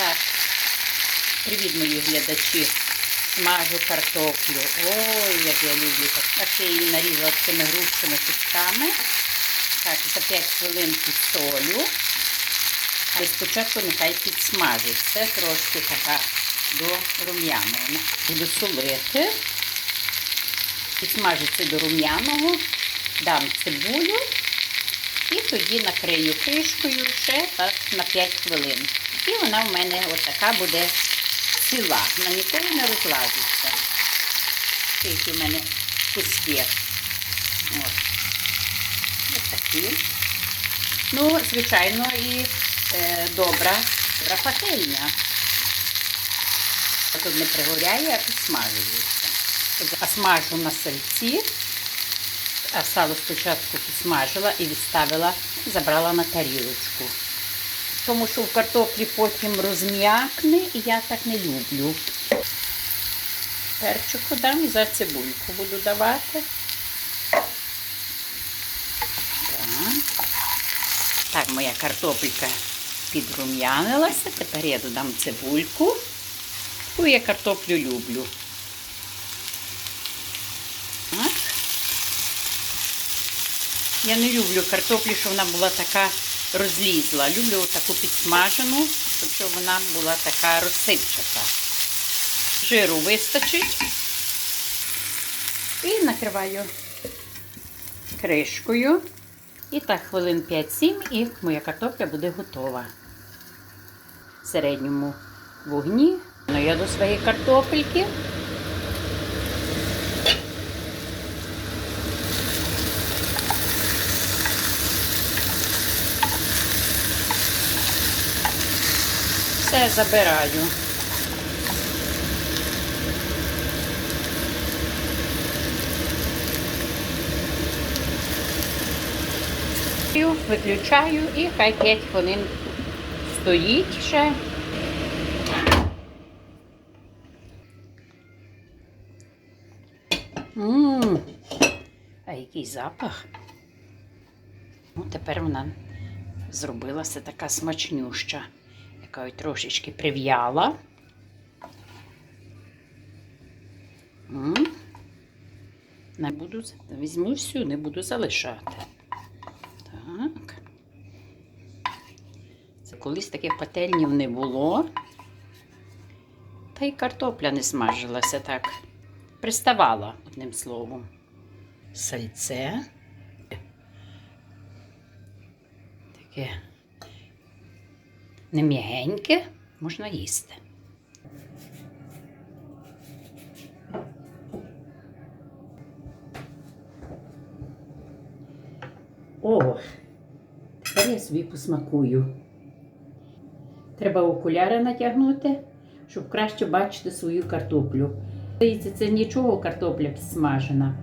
Так, привіт, мої глядачі. Смажу картоплю. Ой, як я люблю так. Так я її нарізала цими грубшими кусками. Так, за 5 хвилин підсолю. Але спочатку нехай підсмажиться трошки така до рум'яного. Буду солити. Підсмажиться до рум'яного, дам цибулю і тоді накрию кришкою ще так на 5 хвилин. І вона в мене отака буде ціла. Вона ніколи не розлазиться. Тільки в мене куски. От. Ось такі. Ну, звичайно, і е, добра, пательня. Тут не пригоряє, а підсмажується. А смажу на сальці, а сало спочатку підсмажила і відставила, забрала на тарілочку. Тому що в картоплі потім розм'якне і я так не люблю. Перчику дам і за цибульку буду давати. Так, так моя картопелька підрум'янилася. Тепер я додам цибульку. Бо я картоплю люблю. Так. Я не люблю картоплю, щоб вона була така розлізла. Люблю таку підсмажену, щоб вона була така розсипчата. Жиру вистачить. І накриваю кришкою. І так, хвилин 5-7 і моя картопля буде готова. В середньому вогні. Ну, я до своєї картопельки. Все забираю. Виключаю і хай 5 хвилин стоїть ще. Ммм, а який запах. Ну, тепер вона зробилася така смачнюща, яка ой трошечки прив'яла. Не буду, візьму всю, не буду залишати. Так. Це колись таких пательнів не було. Та й картопля не смажилася так. Приставала, одним словом. Сальце. Таке не м'ягеньке, можна їсти. О, тепер я собі посмакую. Треба окуляри натягнути, щоб краще бачити свою картоплю. Здається, це нічого картопля підсмажена,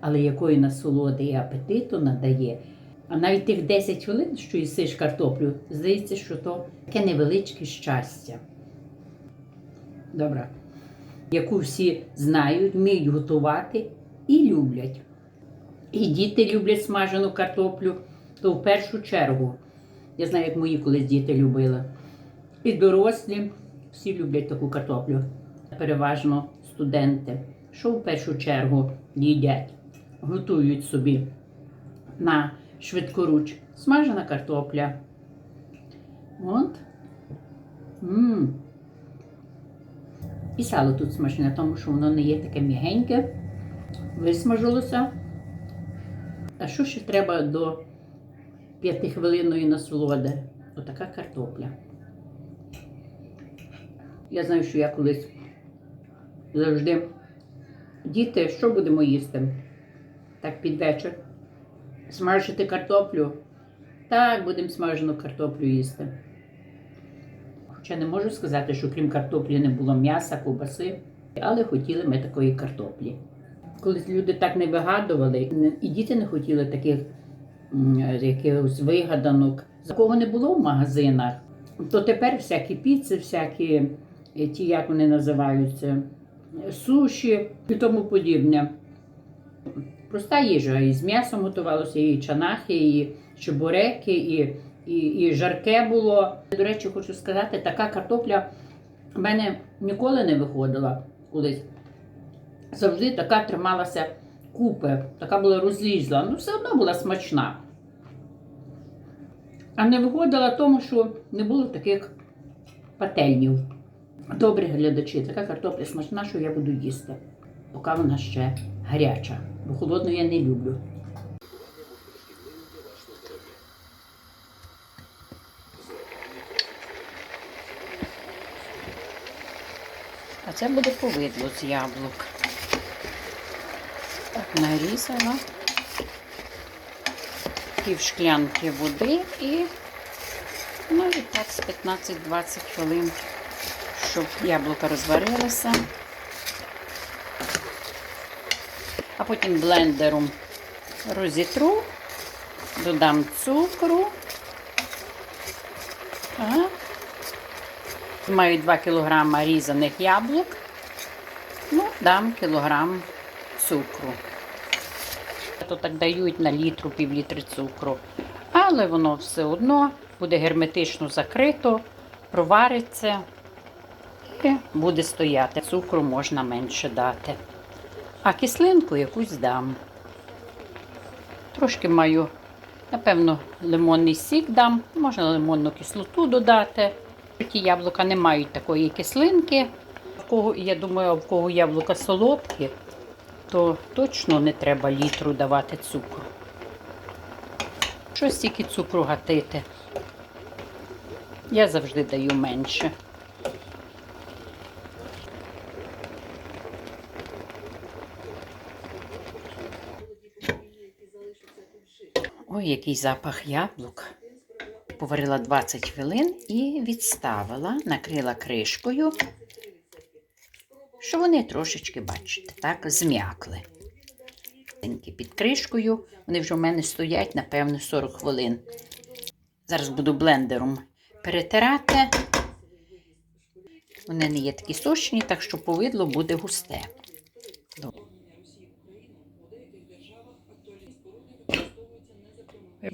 але якої насолоди і апетиту надає. А навіть тих 10 хвилин, що їсиш картоплю, здається, що то таке невеличке щастя. Добре. Яку всі знають, вміють готувати і люблять. І діти люблять смажену картоплю, то в першу чергу. Я знаю, як мої колись діти любили. І дорослі всі люблять таку картоплю. Переважно студенти, що в першу чергу їдять, готують собі на швидкоруч. Смажена картопля. От. м І сало тут смачне, тому що воно не є таке м'ягеньке, висмажилося. А що ще треба до п'ятихвилинної насолоди? Отака картопля. Я знаю, що я колись завжди. Діти, що будемо їсти? Так під вечір. Смажити картоплю. Так, будемо смажену картоплю їсти. Хоча не можу сказати, що крім картоплі не було м'яса, ковбаси, але хотіли ми такої картоплі. Колись люди так не вигадували, і діти не хотіли таких якихось вигаданок, такого не було в магазинах. То тепер всякі піци, всякі е, ті, як вони називаються, суші і тому подібне. Проста їжа. І з м'ясом готувалося, і чанахи, і чебуреки, і і, і жарке було. До речі, хочу сказати, така картопля в мене ніколи не виходила колись. Завжди така трималася купи, така була розлізла. Ну, все одно була смачна. А не виходила тому, що не було таких пательнів. Добрі глядачі, така картопля смачна, що я буду їсти, поки вона ще гаряча, бо холодну я не люблю. А це буде повидло з яблук. Так, нарізала. Пів шклянки води і ну і так з 15-20 хвилин, щоб яблука розварилися. А потім блендером розітру, додам цукру. Ага. Маю 2 кг різаних яблук. Ну, дам кілограм цукру. То так дають на літру, півлітри цукру. Але воно все одно буде герметично закрито, провариться і буде стояти. Цукру можна менше дати. А кислинку якусь дам. Трошки маю, напевно, лимонний сік дам, можна лимонну кислоту додати. Ті яблука не мають такої кислинки. В кого, я думаю, в кого яблука солодкі, то точно не треба літру давати цукру. Щось тільки цукру гатити. Я завжди даю менше. Ой, який запах яблук. Поварила 20 хвилин і відставила, накрила кришкою, що вони трошечки, бачите, так, зм'якли. Під кришкою вони вже в мене стоять, напевно, 40 хвилин. Зараз буду блендером перетирати. Вони не є такі сочні, так що повидло буде густе.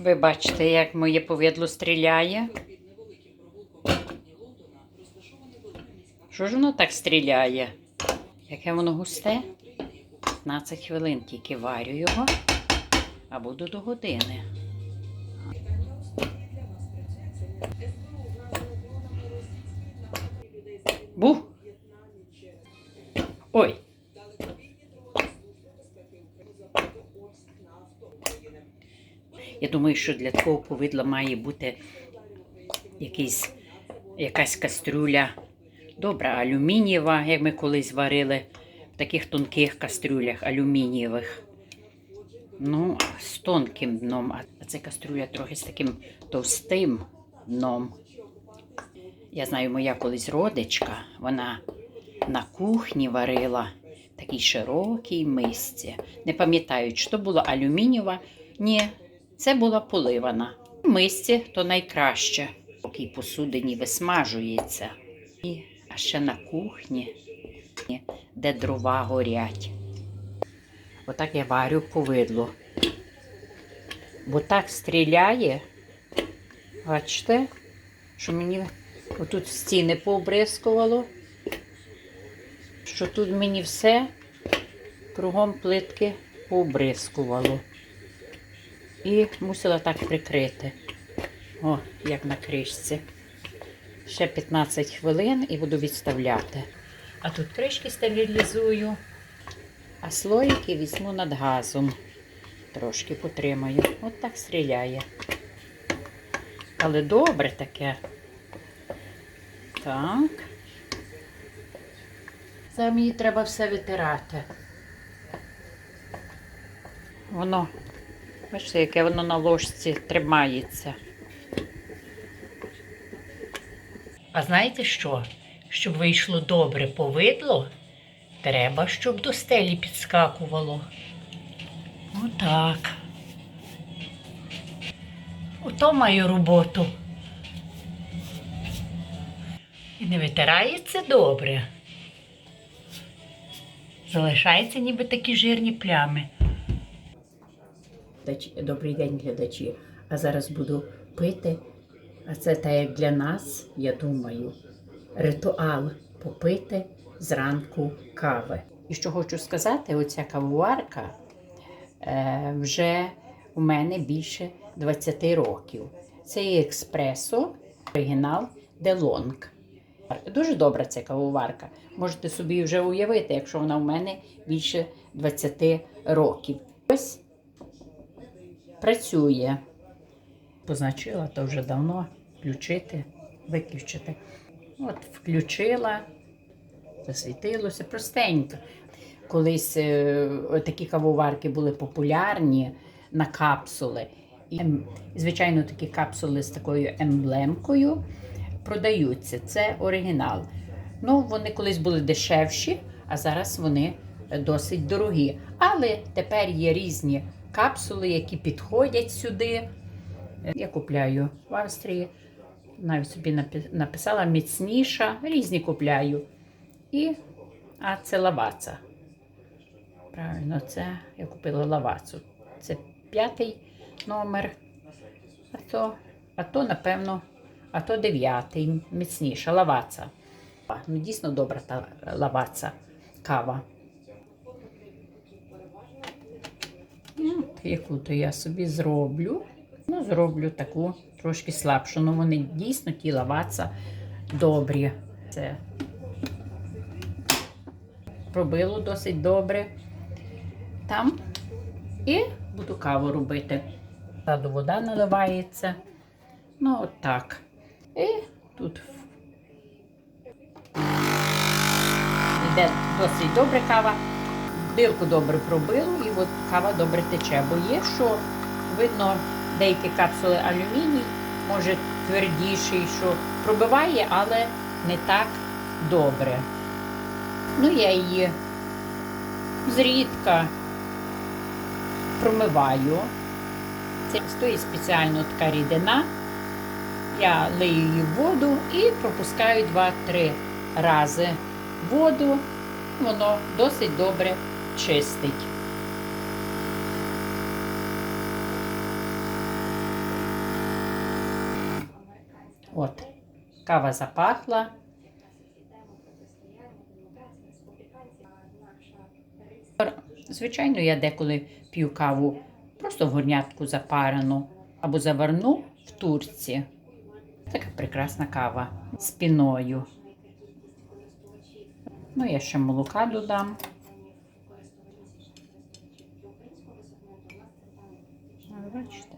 Ви бачите, як моє повідло стріляє. Що ж воно так стріляє? Яке воно густе? 15 хвилин тільки варю його, а буду до години. Бу! Ой! Я думаю, що для такого повидла має бути якийсь, якась кастрюля. Добра, алюмінієва, як ми колись варили в таких тонких кастрюлях алюмінієвих. Ну, з тонким дном. А це кастрюля трохи з таким товстим дном. Я знаю, моя колись родичка, вона на кухні варила такій широкій мисці. Не пам'ятаю, чи то була алюмінієва. Ні, це була поливана. В мисці то найкраще, поки посудині висмажується. І, а ще на кухні, де дрова горять. Отак я варю повидло. Бо так стріляє, бачите, що мені отут стіни пообрискувало, що тут мені все кругом плитки пообрискувало. І мусила так прикрити. О, як на кришці. Ще 15 хвилин і буду відставляти. А тут кришки стерилізую, а слоїки візьму над газом. Трошки потримаю. От так стріляє. Але добре таке. Так. Зараз мені треба все витирати. Воно Бачите, яке воно на ложці тримається. А знаєте що? Щоб вийшло добре повидло, треба, щоб до стелі підскакувало. Отак. Ото маю роботу. І не витирається добре. Залишаються ніби такі жирні плями. Добрий день, глядачі. А зараз буду пити А це так як для нас, я думаю, ритуал попити зранку кави. І що хочу сказати, оця кавоварка е, вже у мене більше 20 років. Це експресо, оригінал Делонг. Дуже добра ця кавоварка. Можете собі вже уявити, якщо вона в мене більше 20 років. Ось працює. Позначила то вже давно включити, виключити. От включила, засвітилося простенько. Колись е, такі кавоварки були популярні на капсули. І, ем, звичайно, такі капсули з такою емблемкою продаються. Це оригінал. Ну, вони колись були дешевші, а зараз вони е, досить дорогі. Але тепер є різні капсули, які підходять сюди. Е, Я купляю в Австрії. Навіть собі написала міцніша, різні купляю. І, а це лаваца. Правильно, це я купила лавацу. Це п'ятий номер. А то, а то, напевно, а то дев'ятий, міцніша лаваца. Ну, дійсно добра та лаваца кава. Ну, Яку то я собі зроблю. Ну, зроблю таку трошки слабшу. Ну, вони дійсно ті лаваца добрі. Це пробило досить добре. Там і буду каву робити. Ззаду вода наливається. Ну, от так. І тут йде досить добре кава. Дирку добре пробило і от кава добре тече. Бо є, що видно, деякі капсули алюміній, може твердіший, що пробиває, але не так добре. Ну, я її зрідка промиваю. Це стоїть спеціально така рідина. Я лию її в воду і пропускаю 2-3 рази воду. Воно досить добре чистить. От, кава запахла. Звичайно, я деколи п'ю каву просто в горнятку запарену або заварну в турці. Така прекрасна кава з піною. Ну, я ще молока додам. Бачите?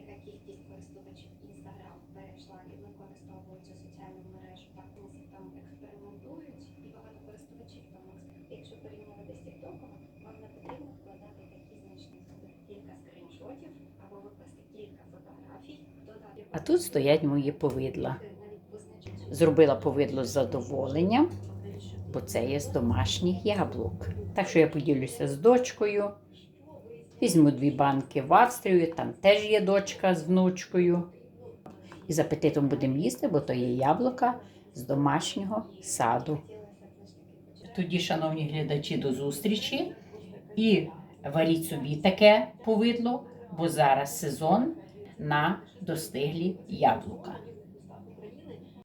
яка кількість користувачів Instagram перейшла і використовують соціальну мережу, так вони там експериментують і багато користувачів там. Якщо порівнювати TikTok, вам не потрібно вкладати такі значні. Кілька скріншотів або викласти кілька фотографій, додати А тут стоять мої повидла. Зробила повидло з задоволенням, бо це є з домашніх яблук. Так що я поділюся з дочкою. Візьму дві банки в Австрію, там теж є дочка з внучкою. І з апетитом будемо їсти, бо то є яблука з домашнього саду. Тоді, шановні глядачі, до зустрічі і варіть собі таке повидло, бо зараз сезон на достиглі яблука.